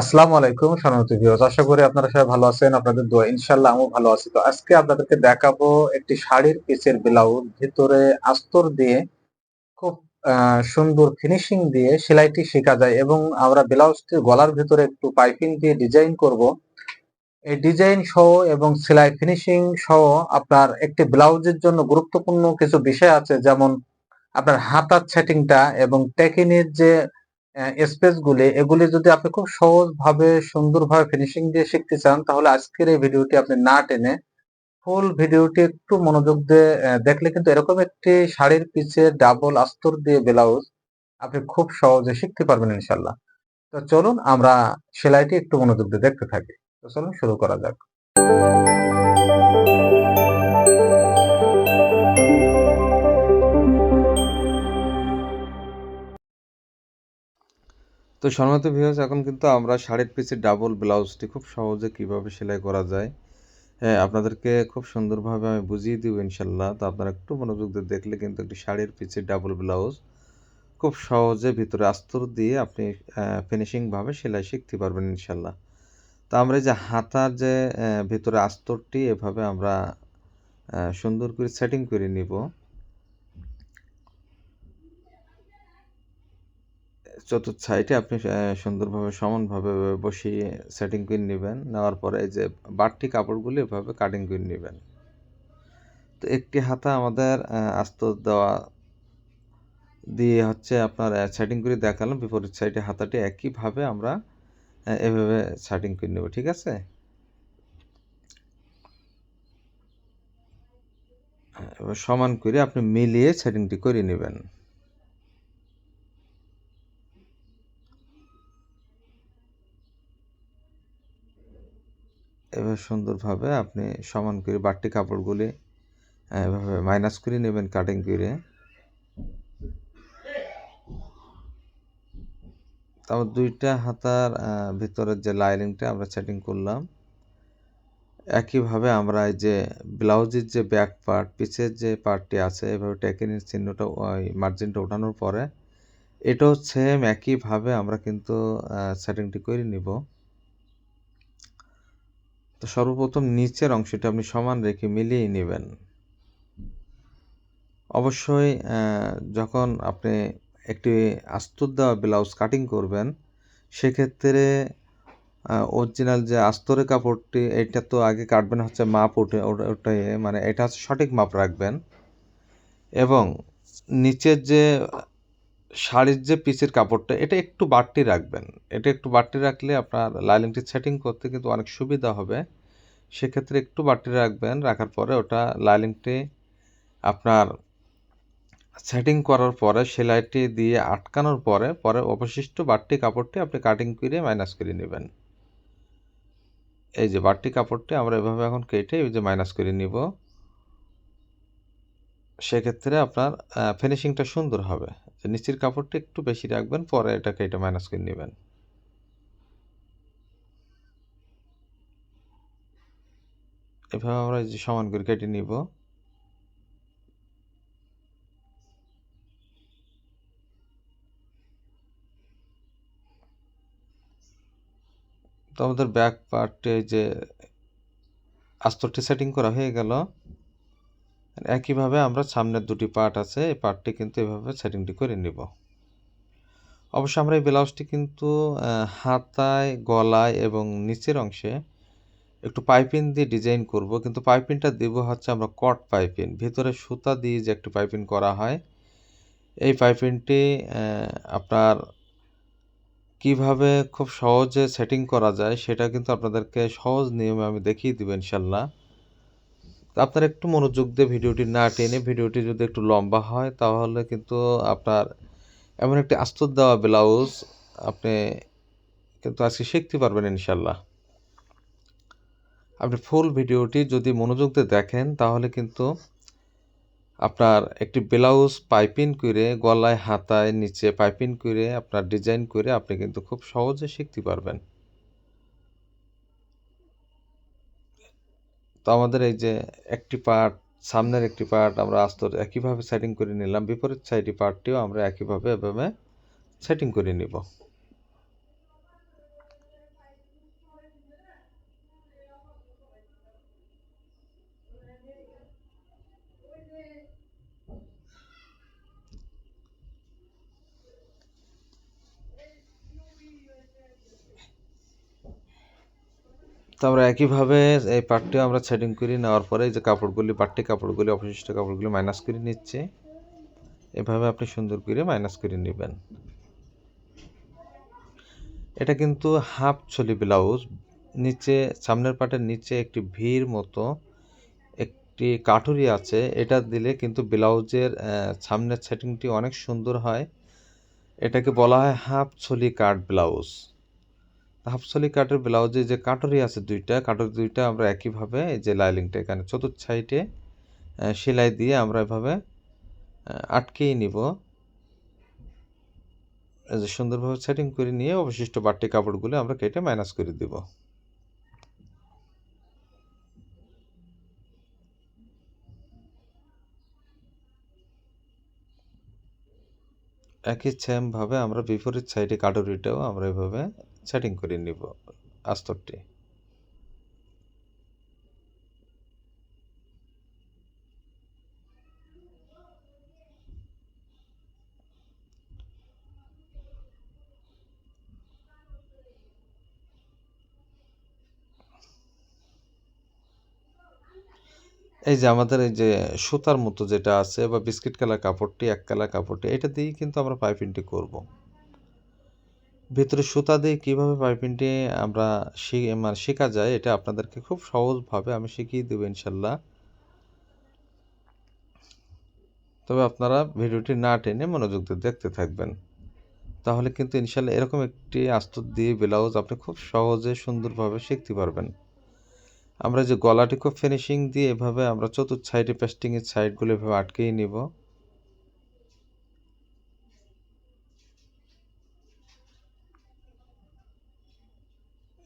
আসসালামু আলাইকুম সম্মানিত ভিউয়ার্স আশা করি আপনারা সবাই ভালো আছেন, আপনাদের দোয়া। ইনশাআল্লাহ আমিও ভালো আছি। তো আজকে আপনাদেরকে দেখাবো একটি শাড়ির পিসের ব্লাউজ ভিতরে আস্তর দিয়ে খুব সুন্দর ফিনিশিং দিয়ে সেলাইটি শেখা যায় এবং আমরা ব্লাউজটির গলার ভিতরে একটু পাইপিং দিয়ে ডিজাইন করব। এই ডিজাইন সহ এবং সেলাই ফিনিশিং সহ আপনার একটি ব্লাউজের জন্য গুরুত্বপূর্ণ কিছু বিষয় আছে, যেমন আপনার হাতার সেটিংটা এবং টেকিনের যে স্পেস গুলি এগুলি যদি আপনি খুব সহজ ভাবে সুন্দরভাবে ফিনিশিং দিয়ে শিখতে চান, তাহলে আজকের এই ভিডিওটি আপনি না টেনে ফুল ভিডিওটি একটু মনোযোগ দিয়ে দেখলে কিন্তু এরকম একটি শাড়ির পিছে ডাবল আস্তর দিয়ে ব্লাউজ আপনি খুব সহজে শিখতে পারবেন ইনশাল্লাহ তো চলুন আমরা সেলাইটি একটু মনোযোগ দিয়ে দেখতে থাকি। তো চলুন শুরু করা যাক। তো সম্মানিত ভিউয়ার্স এখন কিন্তু আমরা শাড়ির পিসের ডাবল ব্লাউজটি খুব সহজে কীভাবে সেলাই করা যায় হ্যাঁ আপনাদেরকে খুব সুন্দরভাবে আমি বুঝিয়ে দিব ইনশাল্লাহ। তো আপনারা একটু মনোযোগ দিয়ে দেখলে কিন্তু একটি শাড়ির পিসের ডাবল ব্লাউজ খুব সহজে ভিতরে আস্তর দিয়ে আপনি ফিনিশিংভাবে সেলাই শিখতে পারবেন ইনশাল্লাহ। তো আমরা যে হাতার যে ভিতরে আস্তরটি এভাবে আমরা সুন্দর করে সেটিং করে নিব। চতুর্থ সাইডে আপনি সুন্দরভাবে, সমানভাবে বসিয়ে সেটিং করে নেবেন। নেওয়ার পরে এই যে বাড়তি কাপড়গুলি এভাবে কাটিং করে নেবেন। তো একটি হাতা আমাদের আস্ত দেওয়া দিয়ে হচ্ছে আপনার সেটিং করে দেখালাম। বিপরীত সাইডে হাতাটি একইভাবে আমরা এভাবে সেটিং করে নেব, ঠিক আছে? সমান করে আপনি মিলিয়ে সেটিংটি করে নেবেন। এবার সুন্দরভাবে আপনি সমান করে বাড়তি কাপড়গুলি এভাবে মাইনাস করে নেবেন কাটিং করে। তারপর দুইটা হাতার ভিতরের যে লাইনিংটা আমরা সেটিং করলাম, একইভাবে আমরা এই যে ব্লাউজের যে ব্যাক পার্ট পিছের যে পার্টটি আছে, এভাবে টেকিনের চিহ্নটা ওই মার্জিনটা ওঠানোর পরে, এটাও সেম একইভাবে আমরা কিন্তু সেটিংটি করে নিব। তো সর্বপ্রথম নিচের অংশটা আপনি সমান রেখে মিলিয়ে নেবেন। অবশ্যই যখন আপনি একটি আস্তর দেওয়া ব্লাউজ কাটিং করবেন, সেক্ষেত্রে অরিজিনাল যে আস্তরের কাপড়টি, এটা তো আগে কাটবেন হচ্ছে মাপ ওটা- ওটাই মানে এটা হচ্ছে সঠিক মাপ রাখবেন। এবং নিচের যে শাড়ির যে পিচের কাপড়টা, এটা একটু বাড়তি রাখবেন। এটা একটু বাড়তি রাখলে আপনার লাইনিংটি সেটিং করতে কিন্তু অনেক সুবিধা হবে। সেক্ষেত্রে একটু বাড়তি রাখবেন, রাখার পরে ওটা লাইনিংটি আপনার সেটিং করার পরে, সেলাইটি দিয়ে আটকানোর পরে পরে অবশিষ্ট বাড়তি কাপড়টি আপনি কাটিং করে মাইনাস করে নেবেন। এই যে বাড়তি কাপড়টি আমরা এভাবে এখন কেটে এই যে মাইনাস করে নিব। সেক্ষেত্রে আপনার ফিনিশিংটা সুন্দর হবে। নিচের কাপড়টি একটু বেশি রাখবেন, পরে এটাকে এটা মাইনাস করে নেবেন। এভাবে আমরা যে সমান করে কেটে নিব। তো আমাদের ব্যাক পার্টে যে আস্তরটি সেটিং করা হয়ে গেল একইভাবে আমরা সামনের দুটি পার্ট আছে, এই পার্টটি কিন্তু এভাবে সেটিংটি করে নিব। অবশ্য আমরা এই ব্লাউজটি কিন্তু হাতায়, গলায় এবং নিচের অংশে একটু পাইপিন দিয়ে ডিজাইন করব, কিন্তু পাইপিনটা দেব হচ্ছে আমরা কট পাইপিন ভিতরে সুতা দিয়ে যে একটি পাইপিন করা হয়, এই পাইপিনটি আপনার কীভাবে খুব সহজে সেটিং করা যায় সেটা কিন্তু আপনাদেরকে সহজ নিয়মে আমি দেখিয়ে দেবো ইনশাল্লাহ। আপনারা একটু মনোযোগ দিয়ে ভিডিওটি না টেনে ভিডিওটি যদি একটু লম্বা হয়, তাহলে কিন্তু আপনার এমন একটি আস্তর দেওয়া ব্লাউজ আপনি কিন্তু আজকে শিখতে পারবেন ইনশাল্লাহ আপনি ফুল ভিডিওটি যদি মনোযোগ দিয়ে দেখেন, তাহলে কিন্তু আপনার একটি ব্লাউজ পাইপিং করে গলায়, হাতায়, নিচে পাইপিং করে আপনার ডিজাইন করে আপনি কিন্তু খুব সহজে শিখতে পারবেন। তো আমাদের এই যে একটি পার্ট সামনের একটি পার্ট আমরা আস্তর একইভাবে সেটিং করে নিলাম। বিপরীত সাইডি পার্টটিও আমরা একইভাবে এভাবে সেটিং করে নিব। তো আমরা একইভাবে এই পার্টটিও আমরা সেটিং করে নেওয়ার পরে যে কাপড়গুলি, বাড়তি কাপড়গুলি, অবশিষ্ট কাপড়গুলি মাইনাস করে নিচ্ছে। এভাবে আপনি সুন্দর করে মাইনাস করে নেবেন। এটা কিন্তু হাফ ছলি ব্লাউজ নিচে, সামনের পাটের নিচে একটি ভির মতো একটি কাঠুরি আছে। এটা দিলে কিন্তু ব্লাউজের সামনের সেটিংটি অনেক সুন্দর হয়। এটাকে বলা হয় হাফ ছলি কাট ব্লাউজ হাফসলি কাটের ব্লাউজে যে কাটরি আছে দুইটা, কাটরি দুইটা আমরা একইভাবে এই যে লাইলিংটা এখানে চতুর্থ সাইডে সেলাই দিয়ে আমরা এভাবে আটকেই নিব। সুন্দরভাবে সেটিং করে নিয়ে অবশিষ্ট বাড়তি কাপড়গুলো আমরা কেটে মাইনাস করে দিব। একই সেমভাবে আমরা বিপরীত সাইডে কাটুরিটাও আমরা এভাবে সেটিং করে নিব আস্তরটি। এই যে আমাদের এই যে সুতার মতো যেটা আছে বা বিস্কিট কালার কাপড়টি, এক কালার কাপড়টি, এটা দিয়েই কিন্তু আমরা পাইপিংটি করব। ভিতরে সুতা দিয়ে কীভাবে পাইপিংটি আমরা মানে শেখা যায়, এটা আপনাদেরকে খুব সহজভাবে আমি শিখিয়ে দেবো ইনশাল্লাহ। তবে আপনারা ভিডিওটি না টেনে মনোযোগ দিয়ে দেখতে থাকবেন। তাহলে কিন্তু ইনশাল্লাহ এরকম একটি আস্তর দিয়ে ব্লাউজ আপনি খুব সহজে সুন্দরভাবে শিখতে পারবেন। আমরা যে গলাটি খুব ফিনিশিং দিয়ে এভাবে আমরা চতুর্থ সাইডে পেস্টিংয়ের সাইডগুলো এভাবে আটকেই নিব।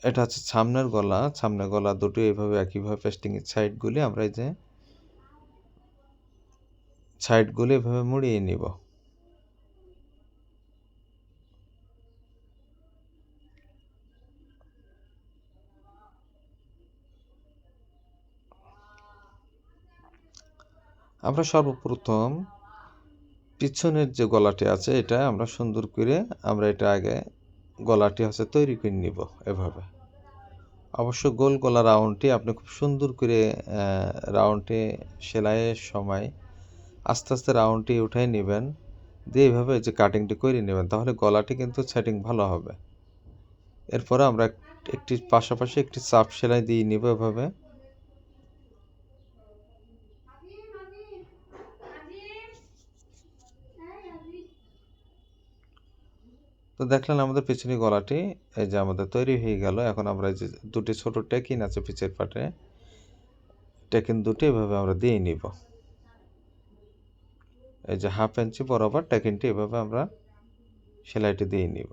এটা হচ্ছে সামনের গলা সামনের গলা দুটো এইভাবে একইভাবে পেস্টিংয়ের সাইডগুলি আমরা এই যে সাইডগুলি এভাবে মুড়িয়ে নিব। আমরা সর্বপ্রথম পিছনের যে গলাটি আছে, এটা আমরা সুন্দর করে আমরা এটা আগে গলাটি হচ্ছে তৈরি করে নিব এভাবে। অবশ্য গোল গলা রাউন্ডটি আপনি খুব সুন্দর করে রাউন্ডটি সেলাইয়ের সময় আস্তে আস্তে রাউন্ডটি উঠাই নেবেন, দিয়ে এইভাবে যে কাটিংটি করে নেবেন, তাহলে গলাটি কিন্তু সেটিং ভালো হবে। এরপরে আমরা একটি পাশাপাশি একটি চাপ সেলাই দিয়ে নিব এভাবে। তো দেখলেন আমাদের পিছনে গলাটি, এই যে আমাদের তৈরি হয়ে গেল। এখন আমরা এই যে দুটি ছোট টেকিন আছে পিছের পাটে, টেকিন দুটি এভাবে আমরা দিয়ে নিব। এই যে হাফ ইঞ্চি বরাবর টেকিনটি এভাবে আমরা সেলাইটি দিয়ে নিব।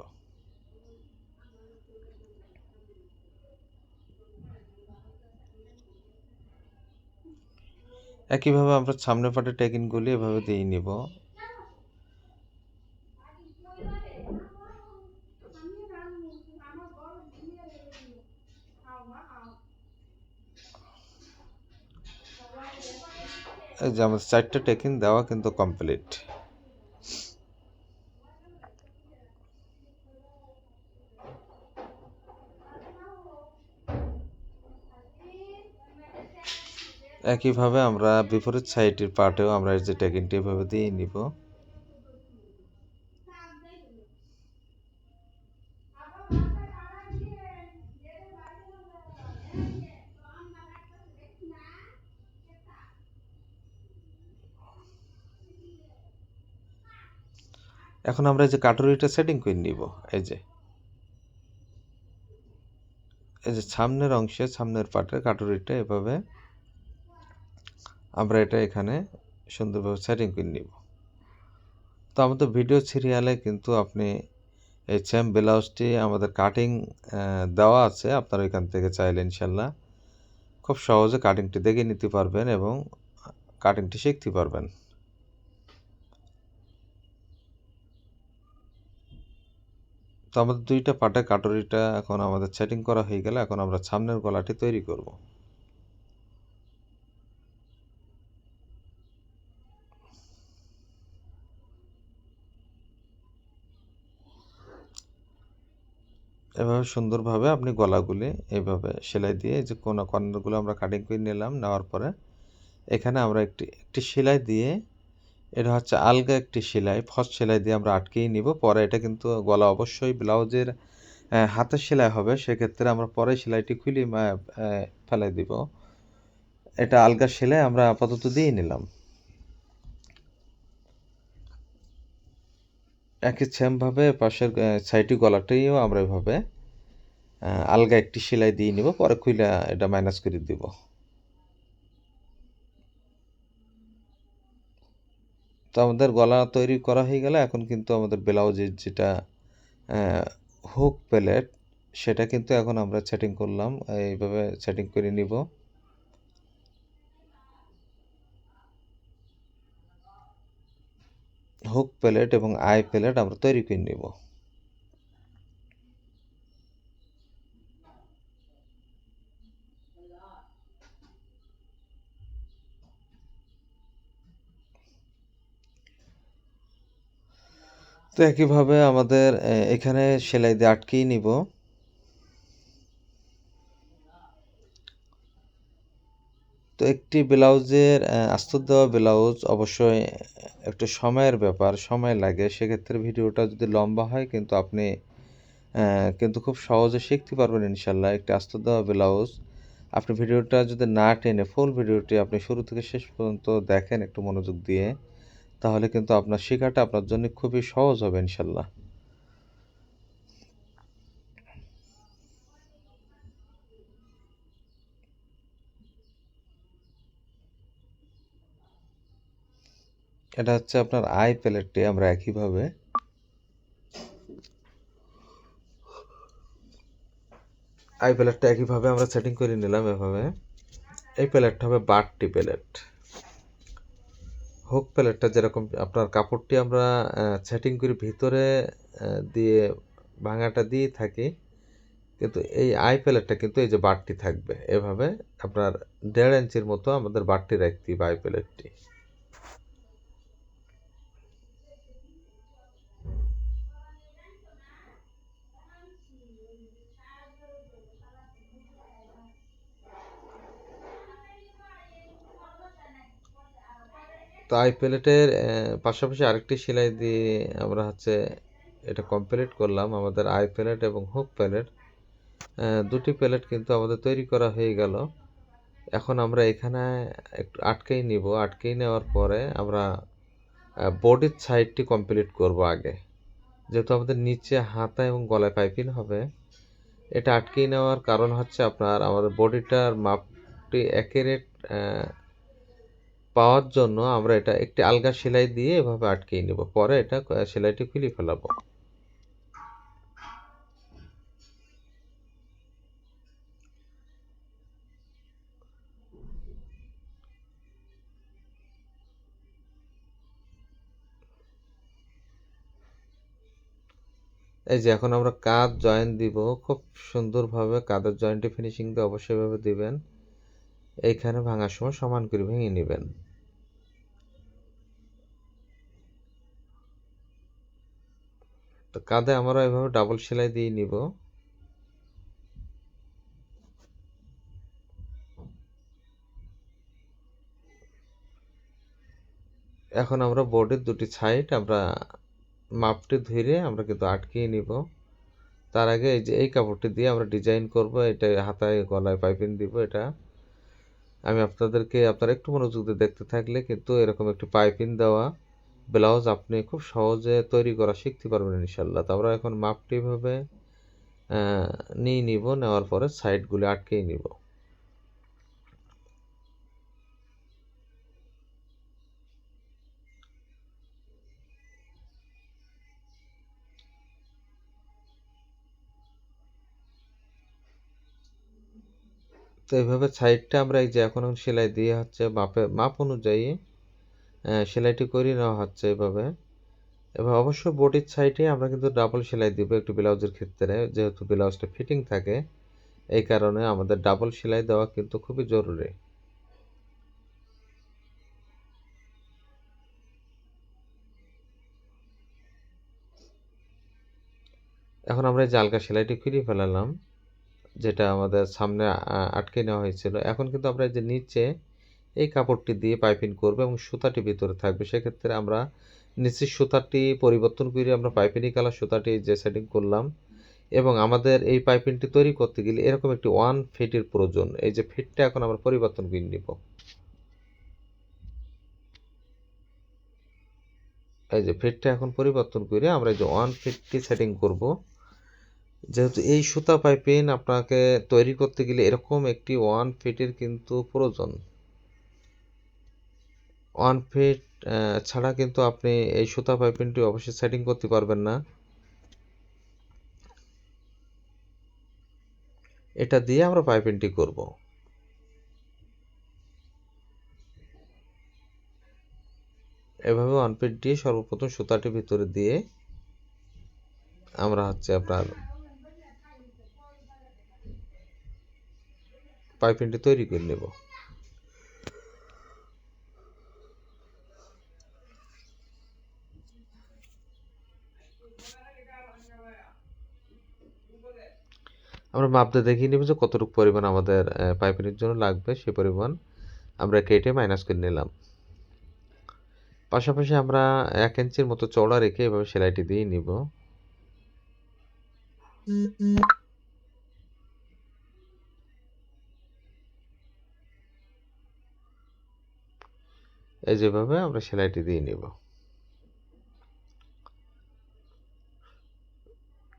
একইভাবে আমরা সামনের পাটে টেকিনগুলি এভাবে দিয়ে নিব। যে আমাদের চারটে টেকিন দেওয়া কিন্তু কমপ্লিট। একইভাবে আমরা বিপরীত সাইডের পার্টেও আমরা এই যে টেকিনটি এভাবে দিয়ে নিব। এখন আমরা এই যে কাটুরিটা সেটিং করে নিব, এই যে। এই যে সামনের অংশে, সামনের পাটের কাটুরিটা এভাবে আমরা এটা এখানে সুন্দরভাবে সেটিং করে নিব। তো আমাদের ভিডিও সিরিয়ালে কিন্তু আপনি এই সেম ব্লাউজটি আমাদের কাটিং দেওয়া আছে, আপনারা এখান থেকে চাইলে ইনশাল্লাহ খুব সহজে কাটিংটি দেখে নিতে পারবেন এবং কাটিংটি শিখতে পারবেন। তো আমাদের দুইটা পাটে কাটরিটা এখন আমাদের সেটিং করা হয়ে গেলে এখন আমরা সামনের গলাটি তৈরি করব। এভাবে সুন্দরভাবে আপনি গলাগুলি এইভাবে সেলাই দিয়ে যে কোনো কর্নারগুলো আমরা কাটিং করে নিলাম, নেওয়ার পরে এখানে আমরা একটি একটি সেলাই দিয়ে এটা হচ্ছে আলগা একটি সেলাই। ফার্স্ট সেলাই দিয়ে আমরা আটকেই নিব। পরে এটা কিন্তু গলা অবশ্যই ব্লাউজের হাতের সেলাই হবে। সেক্ষেত্রে আমরা পরে সেলাইটি খুলি ফেলাই দিব। এটা আলগা সেলাই আমরা আপাতত দিয়ে নিলাম। একই সেমভাবে পাশের সাইডি গলাটাইও আমরা এভাবে আলগা একটি সেলাই দিয়ে নিব। পরে খুলে এটা মাইনাস করে দিব। তো আমাদের গলা তৈরি করা হয়ে গেলে এখন কিন্তু আমাদের ব্লাউজের যেটা হুক প্লেট সেটা কিন্তু এখন আমরা সেটিং করলাম। এইভাবে সেটিং করে নিব। হুক প্লেট এবং আই প্লেট আমরা তৈরি করে নিব। তো একইভাবে আমাদের এখানে সেলাই দিয়ে আটকেই নিব। তো একটি ব্লাউজের আস্তর দেওয়া ব্লাউজ অবশ্যই একটু সময়ের ব্যাপার, সময় লাগে। সেক্ষেত্রে ভিডিওটা যদি লম্বা হয় কিন্তু আপনি কিন্তু খুব সহজে শিখতে পারবেন ইনশাল্লাহ একটি আস্তর দেওয়া ব্লাউজ। আপনি ভিডিওটা যদি না টেনে ফুল ভিডিওটি আপনি শুরু থেকে শেষ পর্যন্ত দেখেন একটু মনোযোগ দিয়ে। তাহলে কিন্তু আপনার শেখাটা আপনার জন্য খুবই সহজ হবে ইনশাল্লাহ। এটা হচ্ছে আপনার আই প্যালেটটি আমরা একইভাবে আই প্যালেটটা একইভাবে আমরা সেটিং করে নিলাম এভাবে। এই প্যালেটটা হবে বারটি প্যালেট হুক প্যালেটটা যেরকম, আপনার কাপড়টি আমরা সেটিং করে ভিতরে দিয়ে ভাঙাটা দিয়ে থাকি। কিন্তু এই আই প্যালেটটা কিন্তু এই যে বাড়তি থাকবে। এভাবে আপনার দেড় ইঞ্চির মতো আমাদের বাড়তি রাখতে হবে আই প্যালেটটি তো আই প্যালেটের পাশাপাশি আরেকটি সেলাই দিয়ে আমরা হচ্ছে এটা কমপ্লিট করলাম, আমাদের আই প্যালেট এবং হুক প্যালেট দুটি প্যালেট কিন্তু আমাদের তৈরি করা হয়ে গেল। এখন আমরা এখানে একটু আটকেই নিব। আটকেই নেওয়ার পরে আমরা বডির সাইডটি কমপ্লিট করব আগে। যেহেতু আমাদের নিচে হাতা এবং গলায় পাইপিং হবে, এটা আটকেই নেওয়ার কারণ হচ্ছে আপনার আমাদের বডিটার মাপটি অ্যাকুরেট পাওয়ার জন্য আমরা এটা একটি আলগা সেলাই দিয়ে এভাবে আটকিয়ে নেব। পরে এটা সেলাইটি খুলে ফেলাবো। এই যে এখন আমরা কাঁধ জয়েন দিব। খুব সুন্দরভাবে কাঁধের জয়েন্টে ফিনিশিং দিয়ে অবশ্যই ভাবে দিবেন। এইখানে ভাঙার সময় সমান করে ভেঙে নেবেন। তো কাঁধে আমরা এভাবে ডাবল সেলাই দিয়ে নিব। এখন আমরা বোর্ডের দুটি সাইড আমরা মাপটি ধরে আমরা কিন্তু আটকিয়ে নিব। তার আগে এই যে এই কাপড়টি দিয়ে আমরা ডিজাইন করব, এটা হাতায়, গলায় পাইপিং দিব এটা। আমি আপনাদেরকে, আপনারা একটু মনোযোগ দিয়ে দেখতে থাকলে কিন্তু এরকম একটি পাইপিং দেওয়া ব্লাউজ আপনি খুব সহজে তৈরি করা শিখতে পারবেন ইনশাল্লাহ তো আমরা এখন মাপটি আহ, নিয়ে নিব নেওয়ার পরে সাইডগুলি আটকেই নিব। তো এইভাবে সাইডটা আমরা এই যে এখন সেলাই দিয়ে হচ্ছে মাপে মাপ অনুযায়ী সেলাইটি করে নেওয়া হচ্ছে এভাবে। এবার অবশ্য বডির সাইডে আমরা কিন্তু ডাবল সেলাই দিব একটু ব্লাউজের ক্ষেত্রে, যেহেতু ব্লাউজটা ফিটিং থাকে, এই কারণে আমাদের ডাবল সেলাই দেওয়া কিন্তু খুবই জরুরি। এখন আমরা যে সেলাইটি খুলে ফেলালাম, যেটা আমাদের সামনে আটকে নেওয়া হয়েছিল। এখন কিন্তু আমরা যে নিচে এই কাপড়টি দিয়ে পাইপিং করব এবং সুতাটি ভিতরে থাকবে। সেক্ষেত্রে আমরা নিচের সুতাটি পরিবর্তন করে আমরা পাইপিনি কালার সুতাটি যে সেটিং করলাম এবং আমাদের এই পাইপিংটি তৈরি করতে গেলে এরকম একটি ওয়ান ফিটের প্রয়োজন। এই যে ফিটটা এখন আমরা পরিবর্তন করে নিব। এই যে ফিটটা এখন পরিবর্তন করে আমরা এই যে ওয়ান ফিটটি সেটিং করব। যেহেতু এই সুতা পাইপিং আপনাকে তৈরি করতে গেলে এরকম একটি ওয়ান ফিটের কিন্তু প্রয়োজন। ওয়ান ফিট ছাড়া কিন্তু আপনি এই সুতা পাইপিংটি অবশ্যই সেটিং করতে পারবেন না। এটা দিয়ে আমরা পাইপিংটি করব। এভাবে ওয়ান ফিট দিয়ে সর্বপ্রথম সুতাটি ভিতরে দিয়ে আমরা হচ্ছে আপনার পাইপিংটি তৈরি করে নেব। আমরা মাপতে দেখিয়ে নেব যে কতটুকু পরিমাণ আমাদের পাইপিংয়ের জন্য লাগবে, সে পরিমাণ আমরা কেটে মাইনাস করে নিলাম। পাশাপাশি আমরা এক ইঞ্চির মতো চওড়া রেখে এভাবে সেলাইটি দিয়ে নিব। এই যেভাবে আমরা সেলাইটি দিয়ে নিব।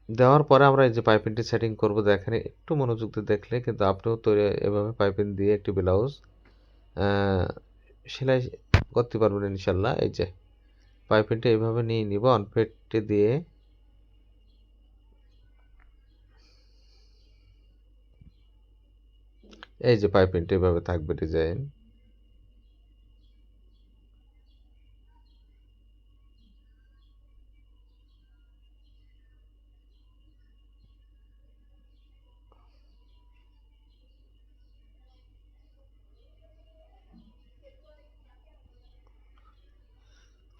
দেওয়ার পরে আমরা এই যে পাইপিংটি সেটিং করব দেখেন, একটু মনোযোগ দিয়ে দেখলে কিন্তু আপনিও তৈরি এভাবে পাইপিং দিয়ে একটি ব্লাউজ সেলাই করতে পারবেন ইনশাল্লাহ। এই যে পাইপিংটা এইভাবে নিয়ে নিব অনফেটটি দিয়ে। এই যে পাইপিংটা এভাবে থাকবে ডিজাইন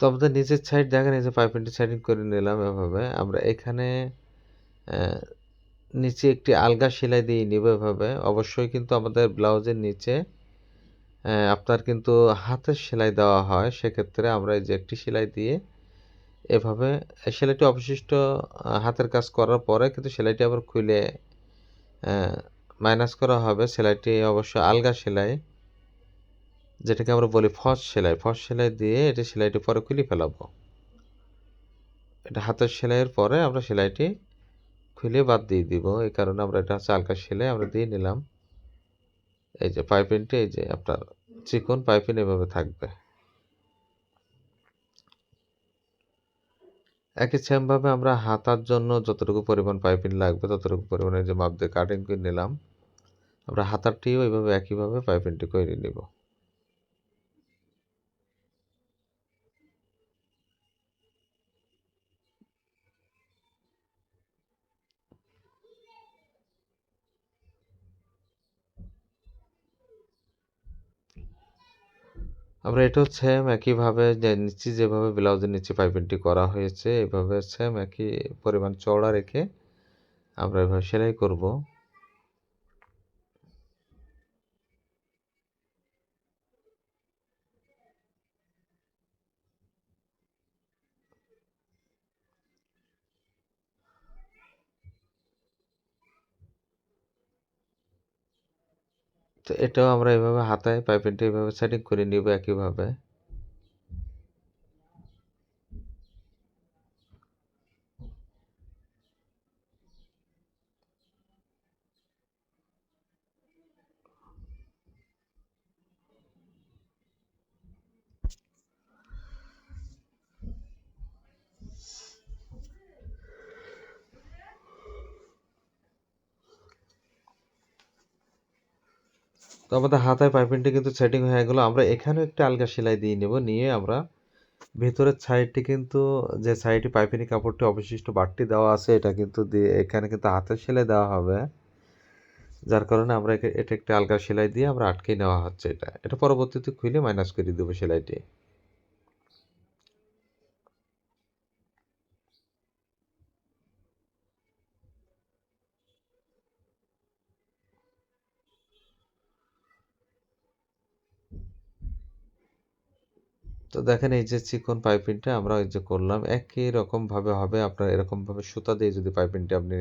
তো আমাদের নিচের সাইড দেখেন, এই যে পাইপিংটি সেটিং করে নিলাম এভাবে। আমরা এখানে নিচে একটি আলগা সেলাই দিয়ে নিব এভাবে। অবশ্যই কিন্তু আমাদের ব্লাউজের নিচে আপনার কিন্তু হাতের সেলাই দেওয়া হয়। সেক্ষেত্রে আমরা এই যে একটি সেলাই দিয়ে এভাবে সেলাইটি অবশিষ্ট হাতের কাজ করার পরে কিন্তু সেলাইটি আবার খুলে মাইনাস করা হবে। সেলাইটি অবশ্য আলগা সেলাই। যেটাকে আমরা বলি ফস সেলাই। ফস সেলাই দিয়ে এটা সেলাইটি পরে খুলে ফেলাবো। এটা হাতের সেলাইয়ের পরে আমরা সেলাইটি খুলে বাদ দিয়ে দিব। এই কারণে আমরা এটা হচ্ছে আলগা সেলাই আমরা দিয়ে নিলাম। এই যে পাইপিংটি, এই যে আপনার চিকন পাইপিং এভাবে থাকবে। একই সেমভাবে আমরা হাতার জন্য যতটুকু পরিমাণ পাইপিং লাগবে, ততটুকু পরিমাণে যে মাপ দিয়ে কাটিং করে নিলাম, আমরা হাতারটিও এইভাবে একইভাবে পাইপিংটি করে নিব। আমরা এটাও সেম একইভাবে যে নিচে যেভাবে ব্লাউজের নিচে পাইপিংটি করা হয়েছে, এভাবে সেম একই পরিমাণ চওড়া রেখে আমরা এভাবে সেলাই করব। তো এটাও আমরা এভাবে হাতায় পাইপেটে এভাবে সেটিং করে নিব একইভাবে। তো আমাদের হাতায় পাইপিংটি কিন্তু সেটিং হয়ে গেল। আমরা এখানেও একটা আলগা সেলাই দিয়ে নেব। নিয়ে আমরা ভিতরের সাইডটি কিন্তু, যে সাইডে পাইপিনি কাপড়টি অবশিষ্ট বাড়তি দেওয়া আছে, এটা কিন্তু দিয়ে এখানে কিন্তু হাতের সেলাই দেওয়া হবে। যার কারণে আমরা এটা একটা আলগা সেলাই দিয়ে আমরা আটকে নেওয়া হচ্ছে এটা। এটা পরবর্তীতে খুলে মাইনাস করে দেবো সেলাইটি। দেখেন এই যে চিকন পাইপিংটা আমরা ওই যে করলাম, একই রকমভাবে হবে, আপনার এরকমভাবে সুতা দিয়ে যদি পাইপিংটা আপনি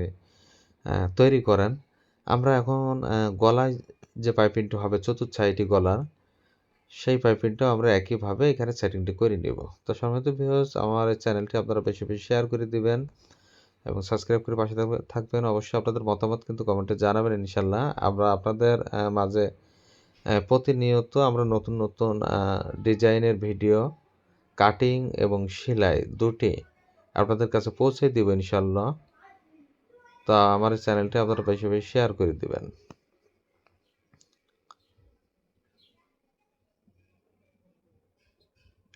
তৈরি করেন। আমরা এখন গলায় যে পাইপিংটা হবে চতুর্থ সাইডটি গলার, সেই পাইপিংটাও আমরা একইভাবে এখানে সেটিংটি করে নিব। তো সম্মানিত ভিউয়ার্স আমার এই চ্যানেলটি আপনারা বেশি বেশি শেয়ার করে দিবেন এবং সাবস্ক্রাইব করে পাশে থাকবে- থাকবেন। অবশ্যই আপনাদের মতামত কিন্তু কমেন্টে জানাবেন ইনশাল্লাহ আমরা আপনাদের মাঝে প্রতিনিয়ত আমরা নতুন নতুন ডিজাইনের ভিডিও কাটিং এবং সেলাই দুটি আপনাদের কাছে পৌঁছে দিব ইনশাল্লাহ তা আমার চ্যানেলটি আপনারা বেশি বেশি শেয়ার করে দিবেন।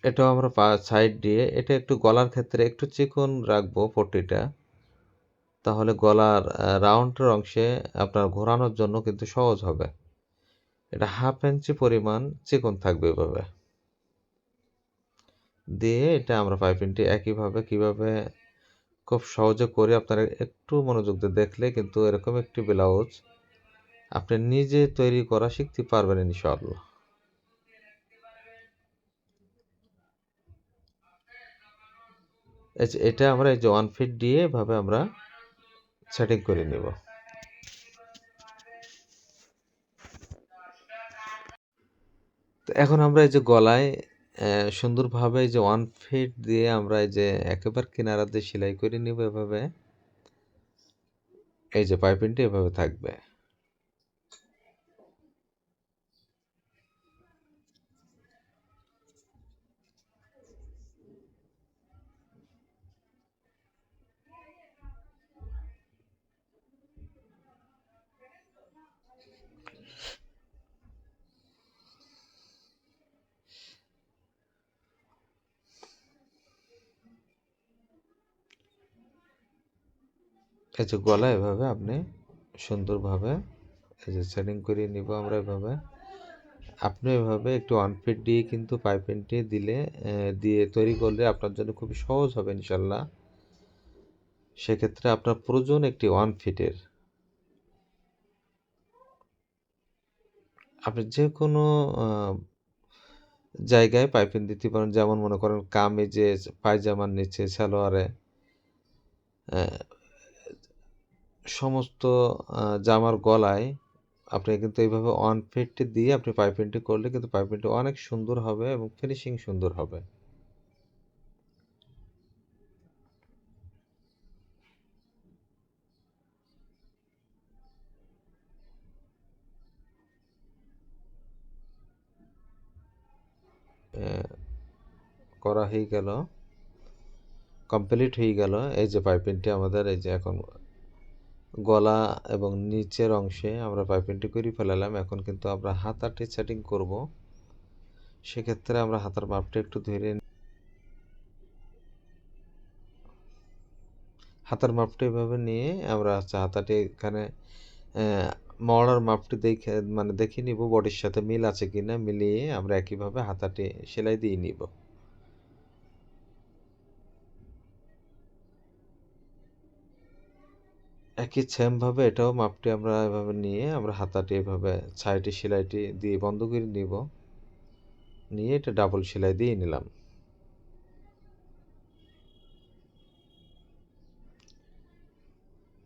এটাও আমরা সাইড দিয়ে, এটা একটু গলার ক্ষেত্রে একটু চিকন রাখব পট্টিটা। তাহলে গলার রাউন্ডের অংশে আপনার ঘোরানোর জন্য কিন্তু সহজ হবে। এটা হাফ ইঞ্চি পরিমাণ চিকন থাকবে এভাবে। দিয়ে এটা আমরা পাইপিংটি একইভাবে কীভাবে খুব সহজে করে আপনারা একটু মনোযোগ দিয়ে দেখলে কিন্তু এরকম একটি ব্লাউজ আপনি নিজে তৈরি করা শিখতে পারবেন ইনশাআল্লাহ। এটা আমরা এই যে ওয়ান ফিট দিয়ে এভাবে আমরা সেটিং করে নেব। এখন আমরা এই যে গলায় সুন্দরভাবে এই যে ওয়ান ফিট দিয়ে আমরা এই যে একেবারে কিনারা দিয়ে সেলাই করে নিব এভাবে। এই যে পাইপিংটি এভাবে থাকবে। এই যে গলা এভাবে আপনি সুন্দরভাবে এই যে সেটিং করিয়ে নিব আমরা এভাবে। আপনি এভাবে একটু ওয়ান ফিট দিয়ে কিন্তু পাইপিংটি দিলে দিয়ে তৈরি করলে আপনার জন্য খুবই সহজ হবে ইনশাল্লাহ। সেক্ষেত্রে আপনার প্রয়োজন একটি ওয়ান ফিটের আপনি যে কোনো জায়গায় পাইপিং দিতে পারেন, যেমন মনে করেন কামিজে, পায়জামার নিচে, সালোয়ারে সমস্ত জামার গলায় আপনি কিন্তু এইভাবে ওয়ান ফিট দিয়ে আপনি পাইপিংটি করলে কিন্তু পাইপিংটি অনেক সুন্দর হবে এবং ফিনিশিং সুন্দর হবে। করা হয়ে গেল। কমপ্লিট হয়ে গেল। এই যে পাইপিংটি আমাদের, এই যে এখন গলা এবং নিচের অংশে আমরা পাইপিংটি করে ফেলালাম। এখন কিন্তু আমরা হাতাটি সেটিং করব। সেক্ষেত্রে আমরা হাতার মাপটা একটু ধরে হাতার মাপটা এভাবে নিয়ে আমরা হচ্ছে হাতাটি এখানে আহ, মহড়ার মাপটি দেখে মানে দেখে নিব বডির সাথে মিল আছে কিনা। মিলিয়ে আমরা একইভাবে হাতাটি সেলাই দিয়ে নিব। একই সেম ভাবে এটাও মাপটি আমরা এভাবে নিয়ে আমরা হাতাটি এভাবে সাইডে সেলাইটি দিয়ে বন্ধ করে নিব। নিয়ে এটা ডাবল সেলাই দিয়ে নিলাম।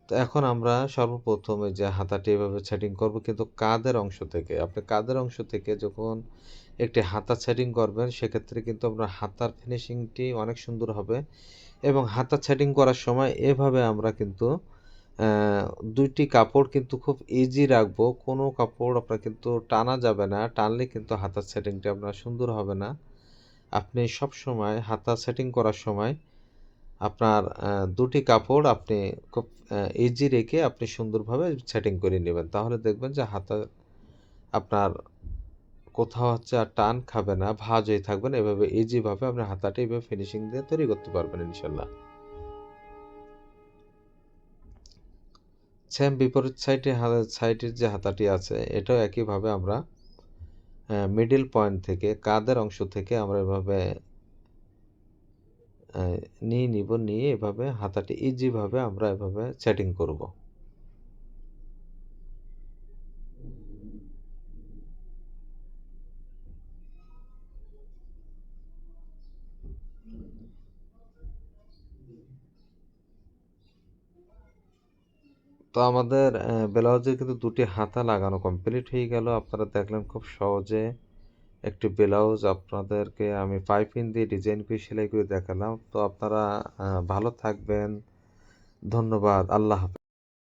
তো এখন আমরা সর্বপ্রথম যে হাতাটি এভাবে সেটিং করব কিন্তু কাঁধের অংশ থেকে, আপনি কাঁধের অংশ থেকে যখন একটি হাতা সেটিং করবেন সেক্ষেত্রে কিন্তু আপনার হাতার ফিনিশিংটি অনেক সুন্দর হবে এবং হাতা সেটিং করার সময় এভাবে আমরা কিন্তু দুইটি কাপড় কিন্তু খুব ইজি রাখব। কোনো কাপড় আপনার কিন্তু টানা যাবে না। টানলে কিন্তু হাতার সেটিংটা আপনার সুন্দর হবে না। আপনি সব সময় হাতা সেটিং করার সময় আপনার দুটি কাপড় আপনি খুব ইজি রেখে আপনি সুন্দরভাবে সেটিং করে নেবেন। তাহলে দেখবেন যে হাতা আপনার কোথাও হচ্ছে আর টান খাবে না ভাজ হয়ে থাকবেন। এভাবে ইজিভাবে আপনি হাতাটি এইভাবে ফিনিশিং দিয়ে তৈরি করতে পারবেন ইনশাল্লাহ। সেম বিপরীত সাইডে সাইডের যে হাতাটি আছে, এটাও একইভাবে আমরা মিডিল পয়েন্ট থেকে কাঁধের অংশ থেকে আমরা এভাবে নিয়ে নিব, নিয়ে এভাবে হাতাটি ইজিভাবে আমরা এভাবে সেটিং করব তো আমাদের ব্লাউজে কিন্তু দুটি হাতা লাগানো কমপ্লিট হয়ে গেল। আপনারা দেখলেন খুব সহজে একটি ব্লাউজ আপনাদেরকে আমি পাইপিং দিয়ে ডিজাইন করে সেলাই করে দেখালাম। তো আপনারা ভালো থাকবেন। ধন্যবাদ। আল্লাহ হাফেজ।